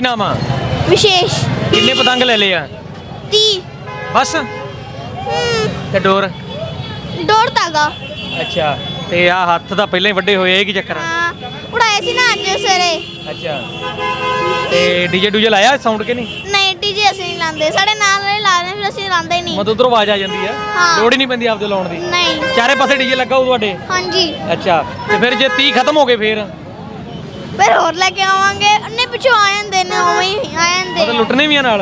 ਕੀ ਨਾਮ ਆ? ਵਿਸ਼ੇਸ਼। ਕਿੰਨੇ ਪਤੰਗ ਲੈ ਲਏ ਆ? 30 ਬਸ? ਤੇ ਡੋਰ? ਡੋਰ ਤਾਗਾ ਅੱਛਾ ਤੇ ਆ ਹੱਥ ਤਾਂ ਪਹਿਲਾਂ ਹੀ ਵੱਡੇ ਹੋਏ ਇਹ ਕੀ ਚੱਕਰ ਆ? ਹਾਂ ਸੀ ਨਾ ਅੱਜ ਸਵੇਰੇ। ਅੱਛਾ ਤੇ ਡੀਜੇ ਡੂਜੇ ਲਾਇਆ ਸਾਊਂਡ ਕਿ ਨਹੀਂ? ਨਹੀਂ ਡੀਜੇ ਅਸੀਂ ਨਹੀਂ ਲਾਉਂਦੇ ਸਾਡੇ ਨਾਲ ਵਾਲੇ ਲਾ ਰਹੇ ਫਿਰ ਅਸੀਂ ਲਾਉਂਦੇ ਹੀ ਨਹੀਂ। ਮਤਲਬ ਉਧਰੋਂ ਆਵਾਜ਼ ਆ ਜਾਂਦੀ ਆ? ਹਾਂ। ਲੋੜ ਹੀ ਨਹੀਂ ਪੈਂਦੀ ਆਪਦੇ ਲਾਉਣ ਦੀ। ਨਹੀਂ। ਚਾਰੇ ਪਾਸੇ ਡੀਜੇ ਲੱਗਾ ਹੋਊ ਤੁਹਾਡੇ? ਹਾਂਜੀ। ਅੱਛਾ ਤੇ ਫਿਰ ਜੇ 30 ਖਤਮ ਹੋ ਗਏ ਫਿਰ? ਫਿਰ ਹੋਰ ਲੈ ਕੇ ਆਵਾਂਗੇ। ਅੰਨੇ ਪਿੱਛੋਂ ਆ ਜਾਂਦੇ ਨੇ ਉਵੇਂ ਹੀ ਆ ਜਾਂਦੇ ਮਤਲਬ ਲੁੱਟਣੇ ਵੀ ਆ ਨਾਲ?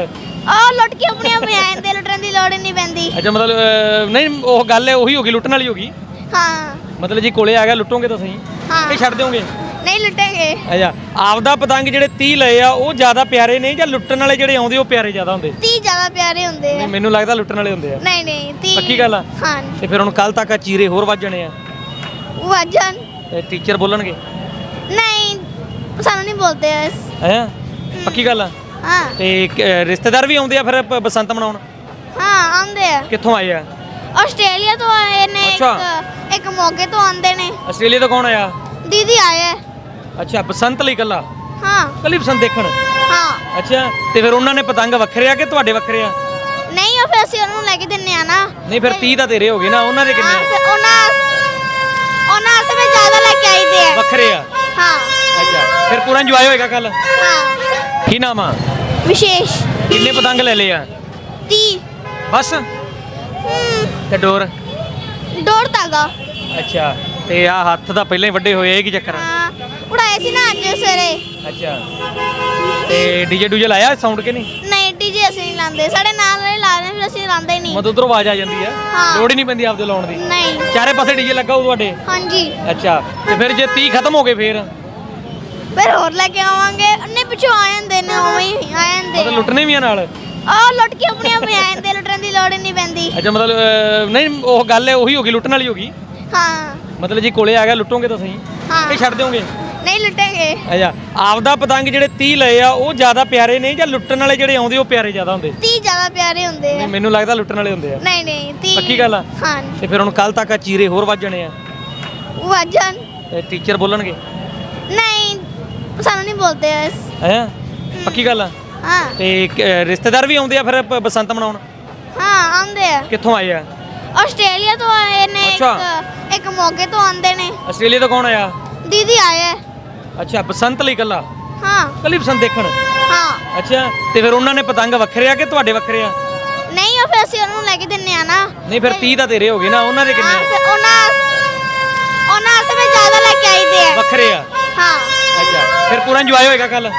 ਆ ਲੁੱਟ ਕੇ ਆਪਣੇ ਆਪੇ ਆ ਜਾਂਦੇ ਲੁੱਟਣ ਦੀ ਲੋੜ ਹੀ ਨਹੀਂ ਪੈਂਦੀ। ਅੱਛਾ ਮਤਲਬ ਅਹ, ਨਹੀਂ ਉਹ ਗੱਲ ਹੈ ਉਹੀ ਹੋ ਗਈ ਲੁੱਟਣ ਵਾਲੀ ਹੋ ਗਈ? ਹਾਂ। ਮਤਲਬ ਜੀ ਕੋਲੇ ਆ ਗਿਆ ਲੁੱਟੋਗੇ ਤਾਂ ਸਹੀ। ਹਾਂ। ਕਿ ਛੱਡ ਦਿਓਗੇ? ਨਹੀਂ ਲੁੱਟਾਂਗੇ। ਅੱਛਾ ਆਪਦਾ ਪਤੰਗ ਜਿਹੜੇ 30 ਲਏ ਆ ਉਹ ਜ਼ਿਆਦਾ ਪਿਆਰੇ ਨੇ ਜਾਂ ਲੁੱਟਣ ਵਾਲੇ ਜਿਹੜੇ ਆਉਂਦੇ ਉਹ ਪਿਆਰੇ ਜ਼ਿਆਦਾ ਹੁੰਦੇ? 30 ਜ਼ਿਆਦਾ ਪਿਆਰੇ ਹੁੰਦੇ ਆ। ਨਹੀਂ ਮੈਨੂੰ ਲੱਗਦਾ ਲੁੱਟਣ ਵਾਲੇ ਹੁੰਦੇ ਆ। ਨਹੀਂ ਨਹੀਂ 30 ਪੱਕੀ ਗੱਲ ਆ? ਹਾਂ। ਤੇ ਫਿਰ ਹੁਣ ਕੱਲ ਤੱਕ ਆ ਚੀਰੇ ਹੋਰ ਵੱਜਣੇ ਆ। ਵਜਨ ਤੇ ਟੀਚਰ ਬੋਲਣਗੇ? ਨਹੀਂ ਸਾਨੂੰ ਨਹੀਂ ਬੋਲਦੇ ਇਸ। ਹੈ? ਪੱਕੀ ਗੱਲ ਆ? ਹਾਂ। ਤੇ ਕ- ਰਿਸ਼ਤੇਦਾਰ ਵੀ ਆਉਂਦੇ ਆ ਫਿਰ ਬਸੰਤ ਮਨਾਉਣ? ਹਾਂ ਆਉਂਦੇ ਆ। ਕਿੱਥੋਂ ਆਏ ਆ? ਆਸਟ੍ਰੇਲੀਆ ਤੋਂ ਆਏ ਨੇ ਅੱਛਾ। ਇੱਕ ਇੱਕ ਮੋਗੇ ਤੋਂ ਆਉਂਦੇ ਨੇ। ਆਸਟ੍ਰੇਲੀਆ ਤੋਂ ਕੌਣ ਆਇਆ? ਦੀਦੀ ਆਏ ਆ। ਅੱਛਾ ਬਸੰਤ ਲਈ ਕੱਲਾ ਹਾਂ। ਕੱਲੀ ਬਸੰਤ ਦੇਖਣ? ਹਾਂ। ਅੱਛਾ ਤੇ ਫਿਰ ਉਹਨਾਂ ਨੇ ਪਤੰਗ ਵੱਖਰੇ ਆ ਕਿ ਤੁਹਾਡੇ ਵੱਖਰੇ ਆ? ਨਹੀਂ ਉਹ ਫਿਰ ਅਸੀਂ ਉਹਨੂੰ ਲੈ ਕੇ ਦਿੰਨੇ ਆ ਨਾ। ਨਹੀਂ ਫਿਰ 30 ਤਾਂ ਤੇਰੇ ਹੋ ਗਏ ਨਾ ਉਹਨਾਂ ਦੇ ਕਿੰਨੇ? ਹਾਂ ਆ? ਫਿਰ ਉਹਨਾਂ ਉਹਨਾਂ ਫਿਰ ਜ਼ਿਆਦਾ ਲੈ ਕੇ ਆਈਦੇ ਆ। ਵੱਖਰੇ ਆ? ਹਾਂ। ਫਿਰ ਪੂਰਾ ਇੰਜੋਏ ਹੋਏਗਾ ਕੱਲ? ਹਾਂ। ਕੀ ਨਾਮ ਆ? ਵਿਸ਼ੇਸ਼। ਕਿੰਨੇ ਪਤੰਗ ਲੈ ਲਏ ਆ? 30 ਬਸ? ਹਮ, ਤੇ ਡੋਰ? ਡੋਰ ਤਾਗਾ ਅੱਛਾ ਤੇ ਆ ਹੱਥ ਤਾਂ ਪਹਿਲਾਂ ਹੀ ਵੱਡੇ ਹੋਏ ਇਹ ਕੀ ਚੱਕਰ ਆ? ਹਾਂ ਸੀ ਨਾ ਅੱਜ ਸਵੇਰੇ। ਅੱਛਾ ਤੇ ਡੀਜੇ ਡੂਜੇ ਲਾਇਆ ਸਾਊਂਡ ਕਿ ਨਹੀਂ? ਨਹੀਂ ਡੀਜੇ ਅਸੀਂ ਨਹੀਂ ਲਾਉਂਦੇ। ਸਾਡੇ ਨਾਲ ਵਾਲੇ ਲਾ ਰਹੇ ਨੇ, ਫਿਰ ਅਸੀਂ ਲਾਉਂਦੇ ਹੀ ਨਹੀਂ। ਮਤਲਬ ਉਧਰੋਂ ਆਵਾਜ਼ ਆ ਜਾਂਦੀ ਆ? ਹਾਂ। ਲੋੜ ਹੀ ਨਹੀਂ ਪੈਂਦੀ ਆਪਦੇ ਲਾਉਣ ਦੀ। ਨਹੀਂ। ਚਾਰੇ ਪਾਸੇ ਡੀਜੇ ਲੱਗਾ ਹੋਊ ਤੁਹਾਡੇ? ਹਾਂਜੀ। ਅੱਛਾ ਤੇ ਫਿਰ ਜੇ 30 ਖਤਮ ਹੋ ਗਏ ਫਿਰ? ਫਿਰ ਹੋਰ ਲੈ ਕੇ ਆਵਾਂਗੇ। ਅੰਨੇ ਪਿੱਛੋਂ ਆ ਜਾਂਦੇ ਨੇ ਉਵੇਂ ਹੀ ਆ ਮਤਲਬ ਜਾਂਦੇ ਲੁੱਟਣੇ ਵੀ ਆ ਨਾਲ? ਆ ਲੁੱਟ ਕੇ ਆਪਣੇ ਆਪੇ ਆ ਜਾਂਦੇ ਲੁੱਟਣ ਦੀ ਲੋੜ ਹੀ ਨਹੀਂ ਪੈਂਦੀ। ਅੱਛਾ ਮਤਲਬ ਅਹ, ਨਹੀਂ ਉਹ ਗੱਲ ਹੈ ਉਹੀ ਹੋ ਗਈ ਲੁੱਟਣ ਵਾਲੀ ਹੋ ਗਈ? ਹਾਂ। ਮਤਲਬ ਜੀ ਕੋਲੇ ਆ ਗਿਆ ਲੁੱਟੋਗੇ ਤਾਂ ਸਹੀ। ਹਾਂ। ਕਿ ਛੱਡ ਦਿਓਗੇ? ਨਹੀਂ ਲੁੱਟਾਂਗੇ। ਅੱਛਾ ਆਪਦਾ ਪਤੰਗ ਜਿਹੜੇ 30 ਲਏ ਆ ਉਹ ਜ਼ਿਆਦਾ ਪਿਆਰੇ ਨੇ ਜਾਂ ਲੁੱਟਣ ਵਾਲੇ ਜਿਹੜੇ ਆਉਂਦੇ ਉਹ ਪਿਆਰੇ ਜ਼ਿਆਦਾ ਹੁੰਦੇ? 30 ਜ਼ਿਆਦਾ ਪਿਆਰੇ ਹੁੰਦੇ ਆ। ਨਹੀਂ ਮੈਨੂੰ ਲੱਗਦਾ ਲੁੱਟਣ ਵਾਲੇ ਹੁੰਦੇ ਆ। ਨਹੀਂ ਨਹੀਂ 30 ਪੱਕੀ ਗੱਲ ਆ? ਹਾਂ। ਤੇ ਫਿਰ ਹੁਣ ਕੱਲ ਤੱਕ ਆ ਚੀਰੇ ਹੋਰ ਵੱਜਣੇ ਆ। ਵਜਨ ਤੇ ਟੀਚਰ ਬੋਲਣਗੇ? ਨਹੀਂ ਸਾਨੂੰ ਨਹੀਂ ਬੋਲਦੇ ਇਸ। ਹੈ? ਪੱਕੀ ਗੱਲ ਆ? ਹਾਂ। ਤੇ ਕ- ਰਿਸ਼ਤੇਦਾਰ ਵੀ ਆਉਂਦੇ ਆ ਫਿਰ ਬਸੰਤ ਮਨਾਉਣ? ਹਾਂ ਆਉਂਦੇ ਆ। ਕਿੱਥੋਂ ਆਏ ਆ? ਆਸਟ੍ਰੇਲੀਆ ਤੋਂ ਆਏ ਨੇ ਇੱਕ ਅੱਛਾ। ਇੱਕ ਮੋਗੇ ਤੋਂ ਆਉਂਦੇ ਨੇ। ਆਸਟ੍ਰੇਲੀਆ ਤੋਂ ਕੌਣ ਆਇਆ? ਦੀਦੀ ਆਏ ਆ। ਅੱਛਾ ਬਸੰਤ ਲਈ ਕੱਲਾ ਹਾਂ। ਕੱਲੀ ਬਸੰਤ ਦੇਖਣ? ਹਾਂ। ਅੱਛਾ ਤੇ ਫਿਰ ਉਹਨਾਂ ਨੇ ਪਤੰਗ ਵੱਖਰੇ ਆ ਕਿ ਤੁਹਾਡੇ ਵੱਖਰੇ ਆ? ਨਹੀਂ ਉਹ ਫਿਰ ਅਸੀਂ ਉਹਨੂੰ ਲੈ ਕੇ ਦਿੰਨੇ ਆ ਨਾ। ਨਹੀਂ ਫਿਰ 30 ਤਾਂ ਤੇਰੇ ਹੋ ਗਏ ਨਾ ਉਹਨਾਂ ਦੇ ਕਿੰਨੇ? ਹਾਂ ਆ? ਫਿਰ ਉਹਨਾਂ ਉਹਨਾਂ ਵਾਸਤੇ ਜ਼ਿਆਦਾ ਲੈ ਕੇ ਆਈਦੇ ਆ। ਵੱਖਰੇ ਆ? ਪੂਰਾ ਇੰਜੋਏ ਹੋਏਗਾ ਕੱਲ ਹਾਂ।